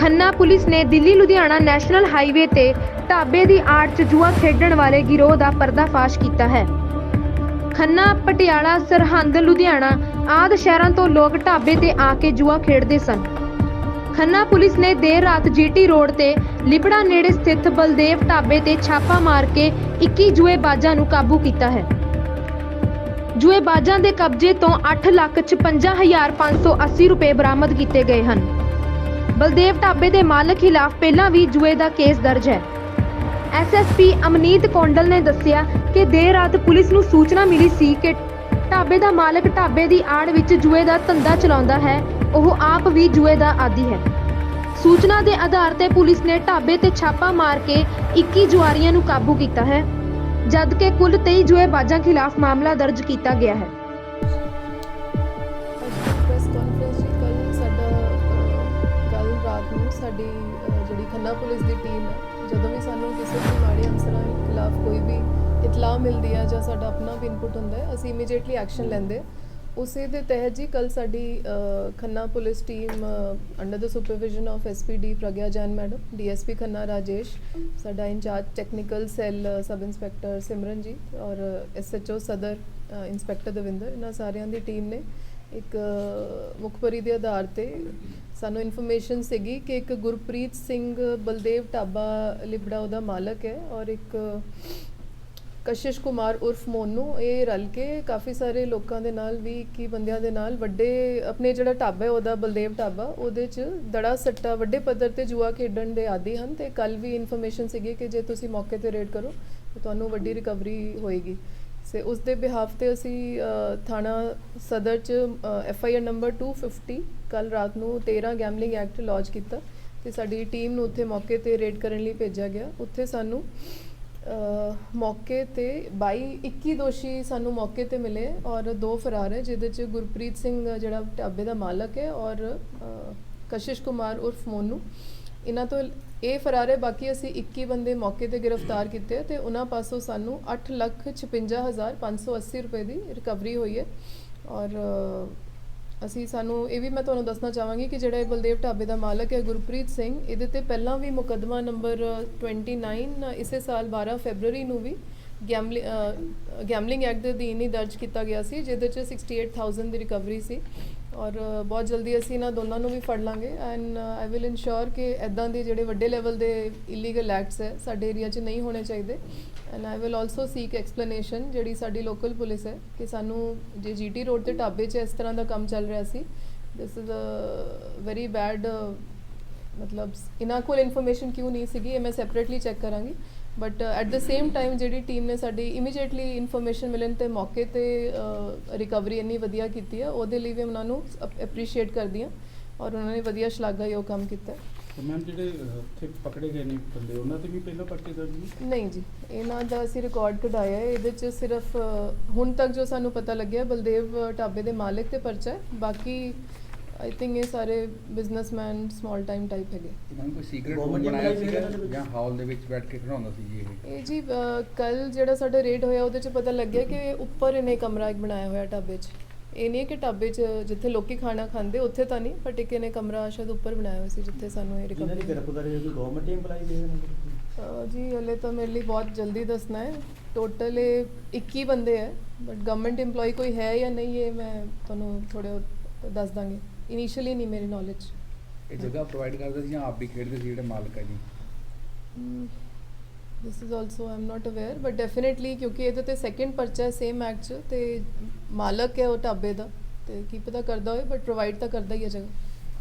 Khanna police ਨੇ Delhi, Ludhiana national highway ਤੇ ਢਾਬੇ ਦੀ ਆੜ 'ਚ ਜੂਆ ਖੇਡਣ ਵਾਲੇ ਗਿਰੋਹ ਦਾ ਪਰਦਾਫਾਸ਼ ਕੀਤਾ ਹੈ। ਖੰਨਾ, ਪਟਿਆਲਾ, ਸਰਹੰਦ, ਲੁਧਿਆਣਾ ਆਦਿ ਸ਼ਹਿਰਾਂ ਤੋਂ ਲੋਕ ਢਾਬੇ ਤੇ ਆ ਕੇ ਜੂਆ ਖੇਡਦੇ ਸਨ। ਖੰਨਾ ਪੁਲਿਸ ਨੇ ਦੇਰ ਰਾਤ ਜੀਟੀ ਰੋਡ ਤੇ ਲਿਬੜਾ ਨੇੜੇ ਸਥਿਤ ਬਲਦੇਵ ਢਾਬੇ ਤੇ ਛਾਪਾ ਮਾਰ ਕੇ 21 ਜੂਏਬਾਜ਼ਾਂ ਨੂੰ ਕਾਬੂ ਕੀਤਾ ਹੈ। ਜੂਏਬਾਜ਼ਾਂ ਦੇ ਕਬਜ਼ੇ ਤੋਂ 855580 ਰੁਪਏ ਬਰਾਮਦ ਕੀਤੇ ਗਏ ਹਨ। ਬਲਦੇਵ ਢਾਬੇ ਦੇ ਮਾਲਕ ਖਿਲਾਫ ਪਹਿਲਾਂ ਵੀ ਜੂਏ ਦਾ ਕੇਸ ਦਰਜ ਹੈ। ਐਸਐਸਪੀ ਅਮਨੀਤ ਕੌਂਡਲ ਨੇ ਦੱਸਿਆ ਕਿ ਦੇਰ ਰਾਤ ਪੁਲਿਸ ਨੂੰ ਸੂਚਨਾ ਮਿਲੀ ਸੀ ਕਿ ਢਾਬੇ ਦਾ ਮਾਲਕ ਢਾਬੇ ਦੀ ਆੜ ਵਿੱਚ ਜੂਏ ਦਾ ਧੰਦਾ ਚਲਾਉਂਦਾ ਹੈ, ਉਹ ਆਪ ਵੀ ਜੂਏ ਦਾ ਆਦੀ ਹੈ। ਸੂਚਨਾ ਦੇ ਆਧਾਰ ਤੇ ਪੁਲਿਸ ਨੇ ਢਾਬੇ ਤੇ ਛਾਪਾ ਮਾਰ ਕੇ 21 ਜੁਆਰੀਆਂ ਨੂੰ ਕਾਬੂ ਕੀਤਾ ਹੈ, ਜਦਕਿ ਕੁੱਲ 23 ਜੂਏਬਾਜ਼ਾਂ ਖਿਲਾਫ ਮਾਮਲਾ ਦਰਜ ਕੀਤਾ ਗਿਆ ਹੈ। ਸਾਡੀ ਜਿਹੜੀ ਖੰਨਾ ਪੁਲਿਸ ਦੀ ਟੀਮ ਹੈ ਜਦੋਂ ਵੀ ਸਾਨੂੰ ਕਿਸੇ ਵੀ ਮਾੜੇ ਅਨਸਰਾਂ ਖਿਲਾਫ ਕੋਈ ਵੀ ਇਤਲਾਹ ਮਿਲਦੀ ਹੈ ਜਾਂ ਸਾਡਾ ਆਪਣਾ ਵੀ ਇਨਪੁਟ ਹੁੰਦਾ ਹੈ ਅਸੀਂ ਇਮੀਡੀਏਟਲੀ ਐਕਸ਼ਨ ਲੈਂਦੇ ਉਸੇ ਦੇ ਤਹਿਤ ਜੀ ਕੱਲ ਸਾਡੀ Khanna police team under the supervision of SPD Pragya Jain madam DSP Khanna Rajesh ਸਾਡਾ incharge technical cell sub inspector Simran ji ਔਰ ਐਸਐਚਓ ਸਦਰ ਇੰਸਪੈਕਟਰ ਦਵਿੰਦਰ ਇਹਨਾਂ ਸਾਰਿਆਂ ਦੀ ਟੀਮ ਨੇ ਇੱਕ ਅ, ਮੁਖਬਰੀ ਦੇ ਆਧਾਰ ਤੇ ਸਾਨੂੰ ਇਨਫੋਰਮੇਸ਼ਨ ਸੀਗੀ ਕਿ ਇੱਕ ਗੁਰਪ੍ਰੀਤ ਸਿੰਘ ਬਲਦੇਵ ਢਾਬਾ ਲਿਬੜਾ ਉਹਦਾ ਮਾਲਕ ਹੈ ਔਰ ਇੱਕ ਕਸ਼ਿਸ਼ ਕੁਮਾਰ ਉਰਫ ਮੋਨੂ, ਇਹ ਰਲ ਕੇ ਕਾਫੀ ਸਾਰੇ ਲੋਕਾਂ ਦੇ ਨਾਲ ਵੀ ਕੀ ਬੰਦਿਆਂ ਦੇ ਨਾਲ ਵੱਡੇ, ਆਪਣੇ ਜਿਹੜਾ ਢਾਬਾ ਹੈ ਉਹਦਾ ਬਲਦੇਵ ਢਾਬਾ, ਉਹਦੇ ਚ ਦੜਾ ਸੱਟਾ, ਵੱਡੇ ਪੱਧਰ ਤੇ ਜੂਆ ਖੇਡਣ ਦੇ ਆਦੀ ਹਨ ਤੇ ਕੱਲ ਵੀ ਇਨਫੋਰਮੇਸ਼ਨ ਸੀਗੀ ਕਿ ਜੇ ਤੁਸੀਂ ਮੌਕੇ ਤੇ ਰੇਡ ਕਰੋ, ਤਾਂ ਤੁਹਾਨੂੰ ਵੱਡੀ ਰਿਕਵਰੀ ਹੋਏਗੀ। ਸੇ ਉਸ ਦੇ ਬਿਹਾਫ ਤੇ ਅਸੀਂ ਥਾਣਾ ਸਦਰ ਚ ਐਫ ਆਈ ਆਰ ਨੰਬਰ 250 ਕੱਲ ਰਾਤ ਨੂੰ 13 ਗੈਮਲਿੰਗ ਐਕਟ ਲੌਂਚ ਕੀਤਾ ਤੇ ਸਾਡੀ ਟੀਮ ਨੂੰ ਉੱਥੇ ਮੌਕੇ ਤੇ ਰੇਡ ਕਰਨ ਲਈ ਭੇਜਿਆ ਗਿਆ। ਉੱਥੇ ਸਾਨੂੰ ਮੌਕੇ ਤੇ 22 21 ਦੋਸ਼ੀ ਸਾਨੂੰ ਮੌਕੇ ਤੇ ਮਿਲੇ ਔਰ ਦੋ ਫਰਾਰ ਹੈ, ਜਿਹਦੇ ਚ ਗੁਰਪ੍ਰੀਤ ਸਿੰਘ ਜਿਹੜਾ ਢਾਬੇ ਦਾ ਮਾਲਕ ਹੈ ਔਰ ਕਸ਼ਿਸ਼ ਕੁਮਾਰ ਉਰਫ ਮੋਨੂ ਇਹਨਾਂ ਤੋਂ ਇਹ ਫਰਾਰ ਹੈ ਬਾਕੀ ਅਸੀਂ 21 ਬੰਦੇ ਮੌਕੇ ਤੇ ਗ੍ਰਿਫਤਾਰ ਕੀਤੇ ਆ ਤੇ ਉਹਨਾਂ ਪਾਸੋਂ ਸਾਨੂੰ 856580 ਰੁਪਏ ਦੀ ਰਿਕਵਰੀ ਹੋਈ ਹੈ। ਔਰ ਅਸੀਂ ਸਾਨੂੰ ਇਹ ਵੀ ਮੈਂ ਤੁਹਾਨੂੰ ਦੱਸਣਾ ਚਾਹਾਂਗੀ ਕਿ ਜਿਹੜਾ ਇਹ ਬਲਦੇਵ ਢਾਬੇ ਦਾ ਮਾਲਕ ਹੈ, ਗੁਰਪ੍ਰੀਤ ਸਿੰਘ, ਇਹਦੇ ਤੇ ਪਹਿਲਾਂ ਵੀ ਮੁਕੱਦਮਾ ਨੰਬਰ 29 ਇਸੇ ਸਾਲ 12 ਫੈਬਰੂਰੀ ਨੂੰ ਵੀ ਗੈਮਲਿੰਗ ਗੈਮਲਿੰਗ ਐਕਟ ਦੇ ਅਧੀਨ ਹੀ ਦਰਜ ਕੀਤਾ ਗਿਆ ਸੀ, ਜਿਹਦੇ ਚ 68000 ਦੀ ਰਿਕਵਰੀ ਸੀ। ਔਰ ਬਹੁਤ ਜਲਦੀ ਅਸੀਂ ਇਹਨਾਂ ਦੋਨਾਂ ਨੂੰ ਵੀ ਫੜ ਲਾਂਗੇ। ਐਂਡ ਆਈ ਵਿਲ ਇਨਸ਼ੋਰ ਕਿ ਐਦਾਂ ਦੇ ਜਿਹੜੇ ਵੱਡੇ ਲੈਵਲ ਦੇ ਇਲੀਗਲ ਐਕਟਸ ਹੈ, ਸਾਡੇ ਏਰੀਆ 'ਚ ਨਹੀਂ ਹੋਣੇ ਚਾਹੀਦੇ। And I will also seek explanation ਜਿਹੜੀ ਸਾਡੀ ਲੋਕਲ ਪੁਲਿਸ ਹੈ ਕਿ ਸਾਨੂੰ ਜੇ ਜੀਟੀ ਰੋਡ ਤੇ ਢਾਬੇ 'ਚ ਇਸ ਤਰ੍ਹਾਂ ਦਾ ਕੰਮ ਚੱਲ ਰਿਹਾ ਸੀ this is a very bad ਮਤਲਬ ਇਹਨਾਂ ਕੋਲ ਇਨਫੋਰਮੇਸ਼ਨ ਕਿਉਂ ਨਹੀਂ ਸੀਗੀ, ਇਹ ਮੈਂ ਸੈਪਰੇਟਲੀ ਚੈੱਕ ਕਰਾਂਗੀ। But at the same time ਜਿਹੜੀ ਟੀਮ ਨੇ ਸਾਡੀ ਇਮੀਡੀਏਟਲੀ ਇਨਫੋਰਮੇਸ਼ਨ ਮਿਲਣ ਤੇ ਮੌਕੇ ਤੇ ਰਿਕਵਰੀ ਇੰਨੀ ਵਧੀਆ ਕੀਤੀ ਹੈ ਉਹਦੇ ਲਈ ਵੀ ਉਹਨਾਂ ਨੂੰ ਐਪਰੀਸ਼ੀਏਟ ਕਰਦੀ ਹਾਂ ਔਰ ਉਹਨਾਂ ਨੇ ਵਧੀਆ ਸ਼ਲਾਘਾਯੋਗ ਕੰਮ ਕੀਤਾ। ਮੈਮ ਜਿਹੜੇ ਉੱਥੇ ਪਕੜੇ ਗਏ ਨੇ ਬੰਦੇ ਉਹਨਾਂ ਤੇ ਵੀ ਪਹਿਲਾਂ ਪਰਚੇ ਦਰਜ ਨੇ? ਨਹੀਂ ਜੀ ਇਹਨਾਂ ਦਾ ਅਸੀਂ ਰਿਕਾਰਡ ਕਢਾਇਆ ਹੈ ਇਹਦੇ ਚ ਸਿਰਫ ਹੁਣ ਤੱਕ ਜੋ ਸਾਨੂੰ ਪਤਾ ਲੱਗਿਆ ਬਲਦੇਵ ਢਾਬੇ ਦੇ ਮਾਲਕ ਤੇ ਪਰਚਾ ਹੈ ਬਾਕੀ ਆਈ ਥਿੰਕ ਇਹ ਸਾਰੇ ਬਿਜ਼ਨਸਮੈਨ ਸਮਾਲ ਟਾਈਮ ਟਾਈਪ ਹੈਗੇ। ਇਹਨਾਂ ਨੂੰ ਕੋਈ ਸੀਕ੍ਰੀਟ Government ਰੂਮ ਬਣਾਇਆ ਸੀਗਾ? ਜਾਂ ਹਾਲ ਦੇ ਵਿੱਚ ਬੈਠ ਕੇ ਖੜਾਉਂਦਾ ਸੀ ਜੀ ਇਹ? ਇਹ ਜੀ ਕੱਲ ਜਿਹੜਾ ਸਾਡਾ ਰੇਡ ਹੋਇਆ ਉਹਦੇ ਚ ਪਤਾ ਲੱਗਿਆ ਕਿ ਉੱਪਰ ਇਹਨੇ ਕਮਰਾ ਇੱਕ ਬਣਾਇਆ ਹੋਇਆ ਢਾਬੇ 'ਚ। ਇਹ ਨਹੀਂ ਕਿ ਢਾਬੇ 'ਚ ਜਿੱਥੇ ਲੋਕੀ ਖਾਣਾ ਖਾਂਦੇ ਉੱਥੇ ਤਾਂ ਨਹੀਂ ਬਟ ਇੱਕ ਇਹਨੇ ਕਮਰਾ ਸ਼ਾਇਦ ਉੱਪਰ ਬਣਾਇਆ ਹੋਇਆ ਸੀ ਜਿੱਥੇ ਸਾਨੂੰ ਇਹ ਰਿਕਵਰੀ ਗ੍ਰਿਫਤਾਰੀ ਹੋਈ ਗਵਰਨਮੈਂਟ EMPLOYE ਦੇ ਜੀ ਹਲੇ ਤਾਂ ਮੇਰੇ ਲਈ ਬਹੁਤ ਜਲਦੀ ਦੱਸਣਾ ਹੈ। ਟੋਟਲ ਇਹ 21 ਬੰਦੇ ਹੈ ਬਟ ਗਵਰਨਮੈਂਟ EMPLOYE ਕੋਈ ਹੈ ਜਾਂ ਨਹੀਂ ਇਹ ਮੈਂ ਤੁਹਾਨੂੰ ਥੋੜੇ ਦੱਸ ਦਾਂਗੇ। ਇਨੀਸ਼ੀਅਲੀ ਨਹੀਂ ਮੇਰੀ ਨੌਲੇਜ ਇਹ ਜਗ੍ਹਾ ਪ੍ਰੋਵਾਈਡ ਕਰਦੇ ਸੀ ਜਾਂ ਆਪ ਵੀ ਖੇਡਦੇ ਸੀ ਜਿਹੜੇ ਮਾਲਕ ਹੈ ਜੀ this is also I am not aware but definitely ਕਿਉਂਕਿ ਇਹਦੇ ਤੇ ਸੈਕੰਡ ਪਰਚਾ ਸੇਮ ਐਕਟ 'ਚ ਤੇ ਮਾਲਕ ਹੈ ਉਹ ਢਾਬੇ ਦਾ ਤੇ ਕੀ ਪਤਾ ਕਰਦਾ ਹੋਵੇ ਬਟ ਪ੍ਰੋਵਾਈਡ ਤਾਂ ਕਰਦਾ ਹੀ ਹੈ ਜਗ੍ਹਾ